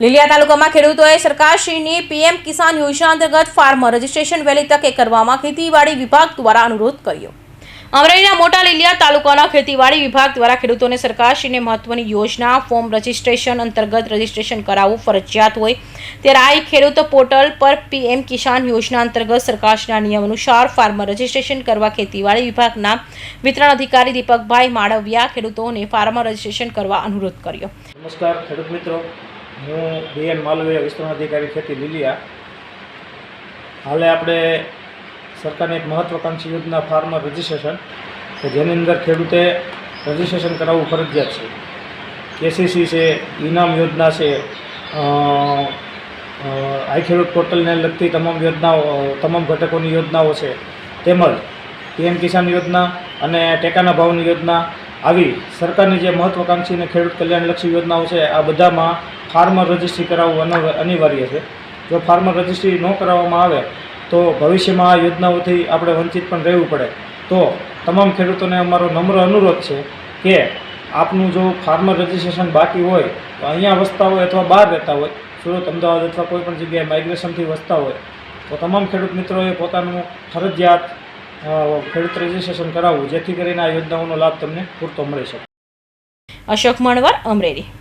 લીલિયા તાલુકામાં ખેડૂતોએ સરકારશ્રીની પીએમ કિસાન યોજના અંતર્ગત ફાર્મર રજીસ્ટ્રેશન વહેલી તકે કરવામાં ખેતીવાડી વિભાગ દ્વારા અનુરોધ કર્યો. અમરેલીના મોટા લીલિયા તાલુકાના ખેતીવાડી વિભાગ દ્વારા ખેડૂતોને સરકારશ્રીને મહત્વની યોજના, ફોર્મ રજીસ્ટ્રેશન અંતર્ગત રજીસ્ટ્રેશન કરાવવું ફરજિયાત હોય ત્યારે આ ખેડૂત પોર્ટલ પર પીએમ કિસાન યોજના અંતર્ગત સરકારના નિયમ અનુસાર ફાર્મર રજીસ્ટ્રેશન કરવા ખેતીવાડી વિભાગના વિતરણ અધિકારી દીપકભાઈ માળવિયા ખેડૂતોને ફાર્મર રજીસ્ટ્રેશન કરવા અનુરોધ કર્યો. નમસ્કાર ખેડૂત મિત્રો. હું બીએન માલવીય વિસ્તરણ અધિકારી ખેતી લીલિયા. હાલે આપણે સરકારની એક મહત્વાકાંક્ષી યોજના ફાર્મર રજિસ્ટ્રેશન, કે જેની અંદર ખેડૂતે રજિસ્ટ્રેશન કરાવવું ફરજિયાત છે. કેસીસી છે, ઇનામ યોજના છે આઈ ખેડૂત પોર્ટલને લગતી તમામ યોજનાઓ, તમામ ઘટકોની યોજનાઓ છે. તેમજ પીએમ કિસાન યોજના અને ટેકાના ભાવની યોજના. આવી સરકારની જે મહત્વાકાંક્ષી અને ખેડૂત કલ્યાણલક્ષી યોજનાઓ છે, આ બધામાં ફાર્મર રજિસ્ટ્રી કરાવવું અનિવા- અનિવાર્ય છે. જો ફાર્મર રજિસ્ટ્રી ન કરાવવામાં આવે, તો ભવિષ્યમાં આ યોજનાઓથી આપણે વંચિત પણ રહેવું પડે. તો તમામ ખેડૂતોને અમારો નમ્ર અનુરોધ છે કે આપનું જો ફાર્મર રજિસ્ટ્રેશન બાકી હોય, તો અહીંયા વસતા હોય અથવા બહાર રહેતા હોય, સુરત, અમદાવાદ અથવા કોઈ પણ જગ્યાએ માઇગ્રેશનથી વસતા હોય, તો તમામ ખેડૂત મિત્રોએ પોતાનું ફરજિયાત ખેડૂત રજિસ્ટ્રેશન કરાવવું, જેથી કરીને આ યોજનાઓનો લાભ તમને પૂરતો મળી શકે. અશોક મણવર, અમરેલી.